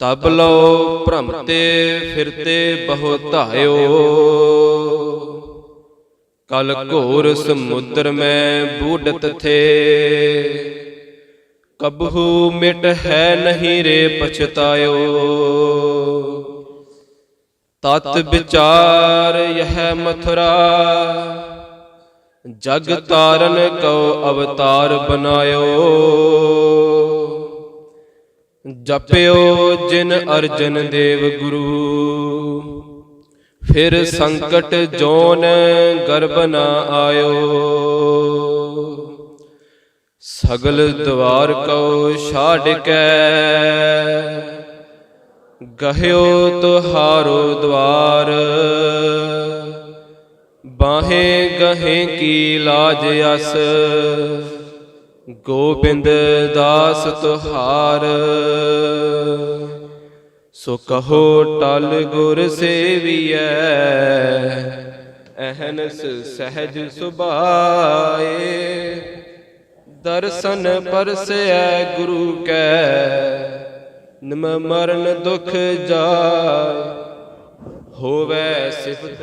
ਤਬ ਲਓ ਭ੍ਰਮਤੇ ਫਿਰਤੇ ਬਹੁ ਧਾਇਓ। ਕਲ ਘੋਰ ਸਮੁੰਦਰ ਮੈਂ ਬੂਡਤ ਥੇ। ਕਬਹੂ ਮਿਟ ਹੈ ਨਹੀਂ ਰੇ ਪਛਤਾਇਓ। ਤਤ ਵਿਚਾਰ ਯਹ ਮਥੁਰਾ। ਜਗ ਤਾਰਨ ਕਉ ਅਵਤਾਰ ਬਨਾਇਓ। ਜਪਿਓ ਜਿਨ ਅਰਜਨ ਦੇਵ ਗੁਰੂ। ਫਿਰ ਸੰਕਟ ਜੋਨ ਗਰਬ ਨਾ ਆਇਓ। ਸਗਲ ਦਵਾਰ ਕਉ ਛਾੜ ਕੇ। ਗਹਿਓ ਤੁਹਾਰੋ ਦਵਾਰ। ਬਾਹੇ ਗਹੇ ਕੀ ਲਾਜ ਅਸ। ਗੋਬਿੰਦ ਦਾਸ ਤੁਹਾਰ, ਸੋ ਕਹੋ ਟਲ ਗੁਰ ਸੇਵੀਐ, ਅਹਨਸ ਸਹਿਜ ਸੁਭਾਏ। ਦਰਸ਼ਨ ਪਰਸੈ ਗੁਰੂ ਕੈ ਨਿਮ ਮਰਨ ਦੁਖ ਜਾਏ। ਹੋਵੇ ਸਿਫਤ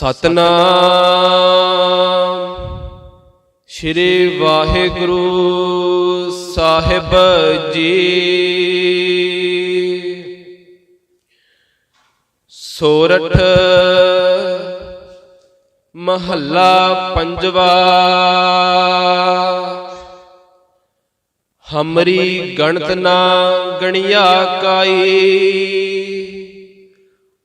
ਸਤਨਾਮ। ਸ਼੍ਰੀ ਵਾਹਿਗੁਰੂ ਸਾਹਿਬ ਜੀ। ਸੋਰਠ ਮਹੱਲਾ ਪੰਜਵਾ। ਹਮਰੀ ਗਣਤ ਨਾ ਗਣਿਆ ਕਾਈ।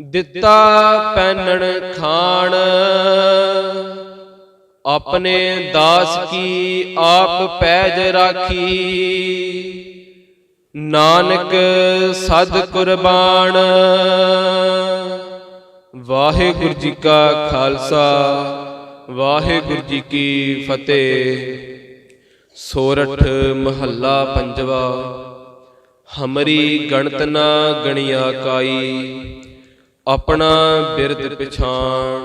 ਦਿੱਤਾ ਪੈਨਣ ਖਾਣ। ਆਪਣੇ ਦਾਸ ਕੀ ਆਪ ਪੈਜ ਰਾਖੀ। ਨਾਨਕ ਸਦ ਕੁਰਬਾਨ। ਵਾਹਿਗੁਰੂ ਜੀ ਕਾ ਖਾਲਸਾ, ਵਾਹਿਗੁਰੂ ਜੀ ਕੀ ਫਤਿਹ। ਸੋਰਠ ਮਹੱਲਾ ਪੰਜਵਾ। ਹਮਰੀ ਗਣਤ ਨਾ ਗਣਿਆ ਕਾਈ। ਆਪਣਾ ਬਿਰਦ ਪਛਾਣ।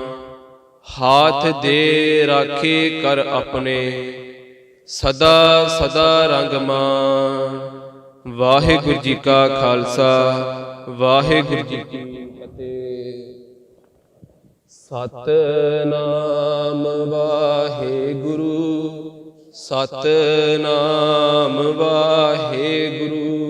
ਹਾਥ ਦੇ ਰਾਖੇ ਕਰ ਆਪਣੇ। ਸਦਾ ਸਦਾ ਰੰਗ ਮਾਨ ਵਾਹਿਗੁਰੂ ਜੀ ਕਾ ਖਾਲਸਾ, ਵਾਹਿਗੁਰੂ ਜੀ ਕੀ ਫਤਿਹ। ਸਤਨਾਮ ਵਾਹਿਗੁਰੂ ਸਤਨਾਮ ਵਾਹਿਗੁਰੂ।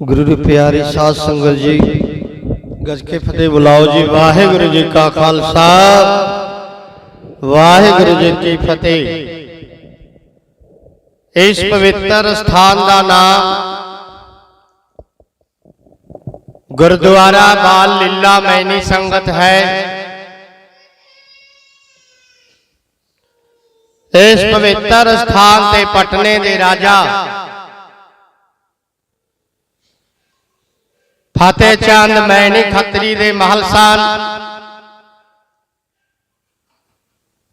ਗੁਰੂ ਦੀ ਪਿਆਰੀ ਸਾਧ ਸੰਗਤ ਜੀ ਗੱਜ ਕੇ ਫਤਿਹ ਬੁਲਾਓ ਜੀ ਵਾਹਿਗੁਰੂ ਜੀ ਕਾ ਖਾਲਸਾ ਵਾਹਿਗੁਰੂ ਜੀ ਕੀ ਫਤਿਹ ਇਸ ਪਵਿੱਤਰ ਸਥਾਨ ਦਾ ਨਾਮ ਗੁਰਦੁਆਰਾ ਬਾਲ ਲੀਲਾ ਮੈਨੀ ਸੰਗਤ ਹੈ ਇਸ ਪਵਿੱਤਰ ਸਥਾਨ ਤੇ ਪਟਨੇ ਦੇ ਰਾਜਾ ਫਤਿਹ ਚੰਦ ਮੈਣੀ ਖੱਤਰੀ ਦੇ ਮਹਲ ਸਨ।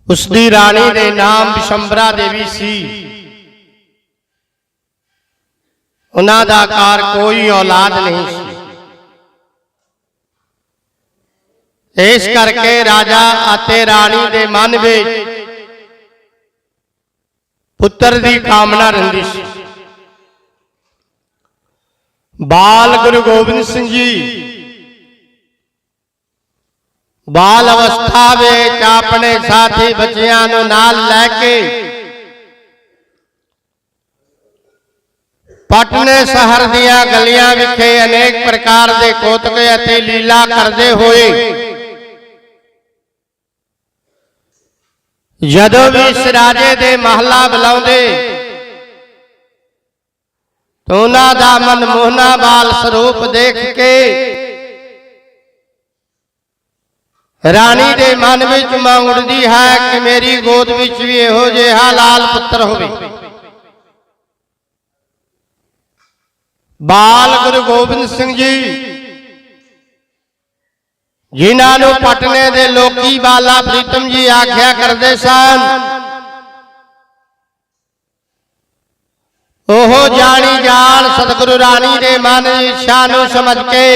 ਉਸ ਦੀ ਰਾਣੀ ਦੇ ਨਾਮ ਬਿਸ਼ੰਬਰਾ ਦੇਵੀ ਸੀ। ਉਹਨਾਂ ਦਾ ਕਾਰ ਕੋਈ ਔਲਾਦ ਨਹੀਂ ਸੀ। ਇਸ ਕਰਕੇ ਰਾਜਾ ਅਤੇ ਰਾਣੀ ਦੇ ਮਨ ਵਿੱਚ ਪੁੱਤਰ ਦੀ ਕਾਮਨਾ ਰਹਿੰਦੀ ਸੀ। ਬਾਲ ਗੁਰੂ ਗੋਬਿੰਦ ਸਿੰਘ ਜੀ। ਬਾਲ ਅਵਸਥਾ ਵਿੱਚ ਆਪਣੇ ਸਾਥੀ ਬੱਚਿਆਂ ਨੂੰ ਨਾਲ ਲੈ ਕੇ ਪਟਨੇ ਸ਼ਹਿਰ ਦੀਆਂ ਗਲੀਆਂ ਵਿਖੇ ਅਨੇਕ ਪ੍ਰਕਾਰ ਦੇ ਕੋਤਕੇ ਅਤੇ ਲੀਲਾ ਕਰਦੇ ਹੋਏ ਜਦੋਂ ਵੀ ਇਸ ਰਾਜੇ ਦੇ ਮਹੱਲਾ ਬੁਲਾਉਂਦੇ ਤਾਂ ਉਹਨਾਂ ਦਾ ਮਨ ਮੋਹਨਾ ਬਾਲ ਸਰੂਪ ਦੇਖ ਕੇ ਰਾਣੀ ਦੇ ਮਨ ਵਿੱਚ ਮੰਗ ਉੱਠਦੀ ਹੈ ਕਿ ਮੇਰੀ ਗੋਦ ਵਿੱਚ ਵੀ ਇਹੋ ਜਿਹਾ ਲਾਲ ਪੁੱਤਰ ਹੋਵੇ। ਬਾਲ ਗੁਰੂ ਗੋਬਿੰਦ ਸਿੰਘ ਜੀ, ਜਿਨ੍ਹਾਂ ਨੂੰ ਪਟਨੇ ਦੇ ਲੋਕੀ ਬਾਲਾ ਪ੍ਰੀਤਮ ਜੀ ਆਖਿਆ ਕਰਦੇ ਸਨ ਉਹ ਜਾਣੀ ਜਾਣ ਸਤਿਗੁਰੂ ਰਾਣੀ ਦੇ ਮਨ ਇੱਛਾ ਨੂੰ ਸਮਝ ਕੇ।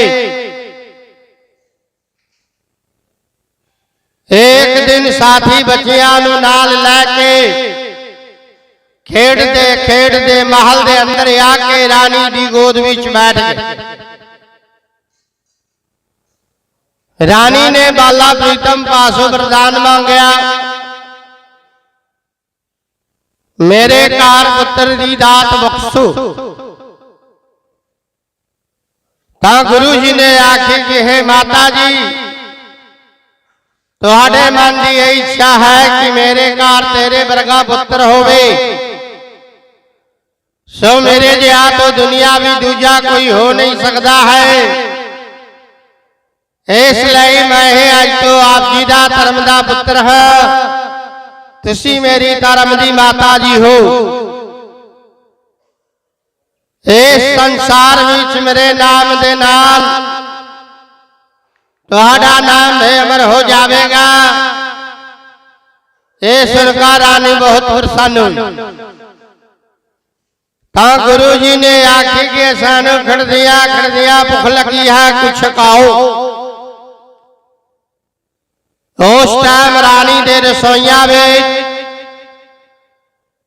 ਇੱਕ ਦਿਨ ਸਾਥੀ ਬੱਚਿਆਂ ਨੂੰ ਨਾਲ ਲੈ ਕੇ ਖੇਡਦੇ ਖੇਡਦੇ ਮਹਲ ਦੇ ਅੰਦਰ ਆ ਕੇ ਰਾਣੀ ਦੀ ਗੋਦ ਵਿੱਚ ਬੈਠ ਗਏ। ਰਾਣੀ ਨੇ ਬਾਲਾ ਪ੍ਰੀਤਮ ਪਾਸੋਂ ਵਰਦਾਨ ਮੰਗਿਆ। ਮੇਰੇ ਕਾਰ ਪੁੱਤਰ ਦੀ ਦਾਤ ਬਖਸ਼ੋ। ਤਾਂ ਗੁਰੂ ਜੀ ਨੇ ਆਖੀ ਕਿ ਹੈ ਮਾਤਾ ਜੀ, ਤੁਹਾਡੇ ਮਨ ਦੀ ਇਹ ਇੱਛਾ ਹੈ ਕਿ ਮੇਰੇ ਘਰ ਤੇਰੇ ਵਰਗਾ ਪੁੱਤਰ ਹੋਵੇ। ਸੋ ਮੇਰੇ ਜਿਹਾ ਤੋਂ ਦੁਨੀਆ ਵੀ ਦੂਜਾ ਕੋਈ ਹੋ ਨਹੀਂ ਸਕਦਾ ਹੈ। ਇਸ ਲਈ ਮੈਂ ਅੱਜ ਤੋਂ ਆਪ ਜੀ ਦਾ ਧਰਮ ਦਾ ਪੁੱਤਰ ਹਾਂ। ਤੁਸੀਂ ਮੇਰੀ ਧਰਮ ਦੀ ਮਾਤਾ ਜੀ ਹੋ। ਇਸ ਸੰਸਾਰ ਵਿੱਚ ਮੇਰੇ ਨਾਮ ਦੇ ਨਾਲ ਤੁਹਾਡਾ ਨਾਮ ਵੀ ਅਮਰ ਹੋ ਜਾਵੇਗਾ। ਇਹ ਸੁਣਕਾ ਰਾਣੀ ਬਹੁਤ ਪ੍ਰਸੰਨ ਤਾਂ ਗੁਰੂ ਜੀ ਨੇ ਆਖੀ ਕਿ ਸਾਨੂੰ ਖੜਦਿਆਂ ਖੜਦਿਆਂ ਭੁੱਖ ਲੱਗੀ ਹੈ ਕੁਛ ਖਾਓ। ਉਸ ਟਾਈਮ ਰਾਣੀ ਦੇ ਰਸੋਈਆਂ ਵਿੱਚ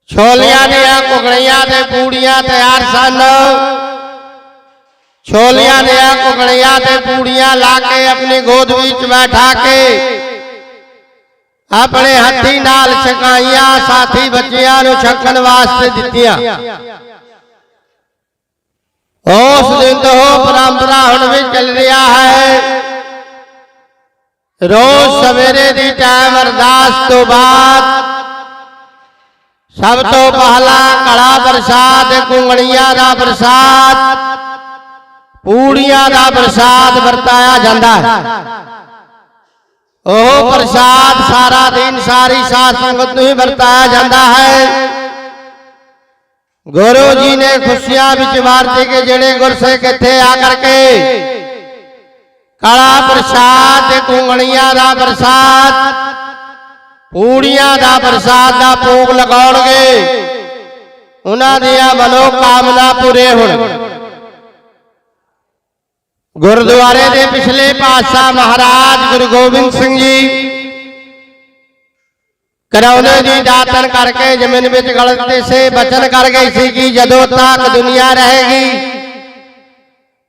ਛੋਲੀਆਂ ਦੀਆਂ ਕੁਗੜੀਆਂ ਤੇ ਪੂੜੀਆਂ ਤਿਆਰ ਸਨ। ਛੋਲੀਆਂ ਦੀਆਂ ਕੁਗੜੀਆਂ ਤੇ ਪੂੜੀਆਂ ਲਾ ਕੇ ਆਪਣੀ ਗੋਦ ਵਿੱਚ ਬੈਠਾ ਕੇ ਆਪਣੇ ਹੱਥੀ ਨਾਲ ਛਕਾਈਆਂ ਸਾਥੀ ਬੱਚਿਆਂ ਨੂੰ ਛਕਣ ਵਾਸਤੇ ਦਿੱਤੀਆਂ। ਉਸ ਦਿਨ ਤੋਂ ਪਰੰਪਰਾ ਹੁਣ ਵੀ ਚੱਲ ਰਿਹਾ ਹੈ। ਰੋਜ਼ ਸਵੇਰੇ ਦੀ ਟਾਈਮ ਅਰਦਾਸ ਤੋਂ ਬਾਅਦ ਸਭ ਤੋਂ ਪਹਿਲਾ ਕੜਾ ਪ੍ਰਸਾਦ ਕੁੰਗੜੀਆਂ ਦਾ ਪ੍ਰਸਾਦ, ਪੂੜੀਆਂ ਦਾ ਪ੍ਰਸਾਦ ਵਰਤਾਇਆ ਜਾਂਦਾ ਹੈ। ਉਹ ਪ੍ਰਸਾਦ ਸਾਰਾ ਦਿਨ ਸਾਰੀ ਸਾਧ ਸੰਗਤ ਨੂੰ ਹੀ ਵਰਤਾਇਆ ਜਾਂਦਾ ਹੈ। ਗੁਰੂ ਜੀ ਨੇ ਖੁਸ਼ੀਆਂ ਵਿੱਚ ਵਰਤੇ ਕੇ ਜਿਹੜੇ ਗੁਰਸਿੱਖ ਇੱਥੇ ਆ ਕਰਕੇ ਕੜਾ ਪ੍ਰਸਾਦ ਤੇ ਕੁੰਗਣੀਆਂ ਦਾ ਪ੍ਰਸਾਦ, ਪੂੜੀਆਂ ਦਾ ਪ੍ਰਸਾਦ ਦਾ ਭੋਗ ਲਗਾਉਣਗੇ। ਉਹਨਾਂ ਦੀਆਂ ਮਨੋ ਕਾਮਨਾ ਪੂਰੇ ਹੋਣ। ਗੁਰਦੁਆਰੇ ਦੇ ਪਿਛਲੇ ਪਾਤਸ਼ਾਹ ਮਹਾਰਾਜ ਗੁਰੂ ਗੋਬਿੰਦ ਸਿੰਘ ਜੀ ਕਰਾਉਨੇ ਦੀ ਦਾਤਨ ਕਰਕੇ ਜ਼ਮੀਨ ਵਿੱਚ ਗਲਤੀ ਸੇ ਬਚਨ ਕਰ ਗਈ ਸੀ ਕਿ ਜਦੋਂ ਤੱਕ ਦੁਨੀਆ ਰਹੇਗੀ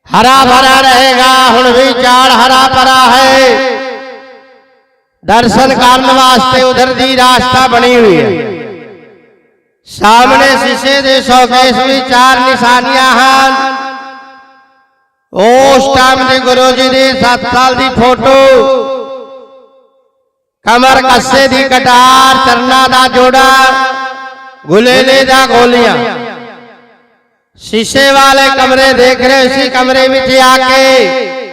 ਹਰਾ ਭਰਾ ਰਹੇਗਾ ਹੁਣ ਵੀ ਝਾੜ ਹਰਾ ਭਰਾ ਹੈ ਦਰਸ਼ਨ ਕਰਨ ਵਾਸਤੇ ਉਧਰ ਦੀ ਰਾਸਤਾ ਬਣੀ ਹੋਈ ਹੈ ਸਾਹਮਣੇ ਸ਼ੀਸ਼ੇ ਦੇ ਸ਼ੋਕੇਸ ਵਿੱਚ ਚਾਰ ਨਿਸ਼ਾਨੀਆਂ ਹਨ ਉਸ ਟਾਈਮ ਦੇ ਗੁਰੂ ਜੀ ਦੀ 7 ਸਾਲ ਦੀ ਫੋਟੋ ਕਮਰ ਕੱਸੇ ਦੀ ਕਟਾਰ ਚਰਨਾ ਦਾ ਜੋੜਾ ਗੁਲੇਲੇ ਦਾ ਗੋਲੀਆਂ ਸ਼ੀਸ਼ੇ ਵਾਲੇ ਕਮਰੇ ਦੇਖ ਰਹੇ ਸੀ ਕਮਰੇ ਵਿੱਚ ਆ ਕੇ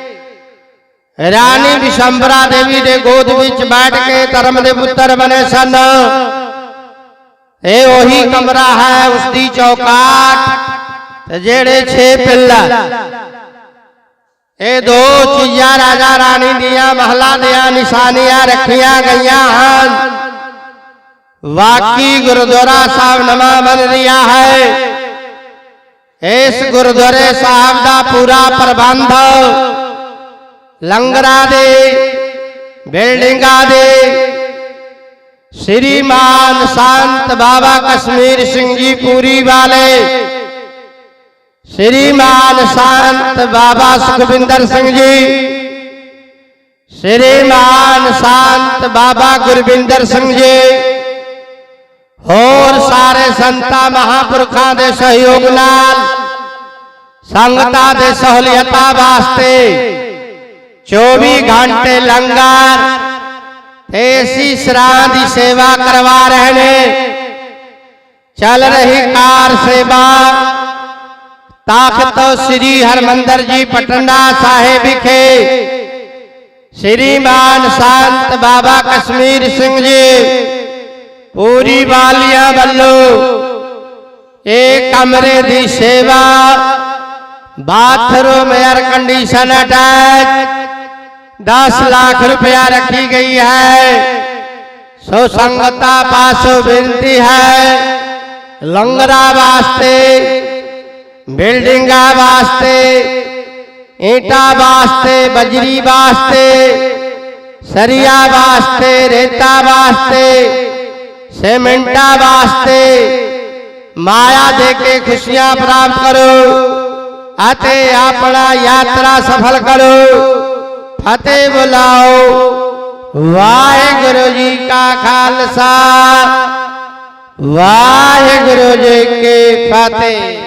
ਰਾਣੀ ਵਿਸ਼ੰਬਰਾ ਦੇਵੀ ਦੇ ਗੋਦ ਵਿੱਚ ਬੈਠ ਕੇ ਧਰਮ ਦੇ ਪੁੱਤਰ ਬਣੇ ਸਨ ਇਹ ਉਹੀ ਕਮਰਾ ਹੈ ਉਸ ਦੀ ਚੌਕਾਟ ਤੇ ਜਿਹੜੇ 6 ਪਿੱਲਰ ਇਹ ਦੋ ਚੀਜ਼ਾਂ ਰਾਜਾ ਰਾਣੀ ਦੀਆਂ ਮਹਲਾ ਦੀਆਂ ਨਿਸ਼ਾਨੀਆਂ ਰੱਖੀਆਂ ਗਈਆਂ ਹਨ ਵਾਕੀ ਗੁਰਦੁਆਰਾ ਸਾਹਿਬ ਨਵਾਂ ਬਣ ਰਿਹਾ ਹੈ ਇਸ ਗੁਰਦੁਆਰੇ ਸਾਹਿਬ ਦਾ ਪੂਰਾ ਪ੍ਰਬੰਧ ਲੰਗਰਾਂ ਦੇ, ਬਿਲਡਿੰਗਾਂ ਦੇ ਸ੍ਰੀਮਾਨ ਸੰਤ ਬਾਬਾ ਕਸ਼ਮੀਰ ਸਿੰਘ ਜੀ ਪੂਰੀ ਵਾਲੇ ਸ੍ਰੀਮਾਨ ਸੰਤ ਬਾਬਾ ਸੁਖਵਿੰਦਰ ਸਿੰਘ ਜੀ ਸ੍ਰੀਮਾਨ ਸੰਤ ਬਾਬਾ ਗੁਰਵਿੰਦਰ ਸਿੰਘ ਜੀ ਹੋਰ ਸਾਰੇ ਸੰਤਾਂ ਮਹਾਪੁਰਖਾਂ ਦੇ ਸਹਿਯੋਗ ਨਾਲ, ਸੰਗਤਾਂ ਦੇ ਸਹੂਲੀਅਤਾਂ ਵਾਸਤੇ 24 ਘੰਟੇ ਲੰਗਰ ਤੇ ਅਸੀਂ ਸਰਾਂ ਦੀ ਸੇਵਾ ਕਰਵਾ ਰਹੇ ਨੇ। ਚੱਲ ਰਹੀ ਕਾਰ ਸੇਵਾ ਤਖਤ ਸ੍ਰੀ ਹਰਮੰਦਰ ਜੀ ਪਟਨਾ ਸਾਹਿਬ ਵਿਖੇ। ਸ਼੍ਰੀਮਾਨ ਸੰਤ ਬਾਬਾ ਕਸ਼ਮੀਰ ਸਿੰਘ ਜੀ ਪੂਰੀ ਵਾਲੀਆਂ ਵੱਲੋਂ ਇਹ ਕਮਰੇ ਦੀ ਸੇਵਾ, bathroom air condition attach 10 lakh ਰੁਪਇਆ ਰੱਖੀ ਗਈ ਹੈ। ਸੋ ਸੰਗਤਾ ਪਾਸੋਂ ਬੇਨਤੀ ਹੈ, ਲੰਗਰਾਂ ਵਾਸਤੇ, ਬਿਲਡਿੰਗਾਂ ਵਾਸਤੇ, ਈਟਾਂ ਵਾਸਤੇ, ਬਜਰੀ ਵਾਸਤੇ, ਸਰੀਆ ਵਾਸਤੇ, ਰੇਤਾ ਵਾਸਤੇ ਮਿੰਟਾਂ ਵਾਸਤੇ ਮਾਇਆ ਦੇ ਕੇ ਖੁਸ਼ੀਆਂ ਪ੍ਰਾਪਤ ਕਰੋ ਅਤੇ ਆਪਣਾ ਯਾਤਰਾ ਸਫਲ ਕਰੋ। ਫਤਿਹ ਬੁਲਾਓ। ਵਾਹਿਗੁਰੂ ਜੀ ਕਾ ਖਾਲਸਾ। ਵਾਹਿਗੁਰੂ ਜੀ ਕੀ ਫਤਿਹ।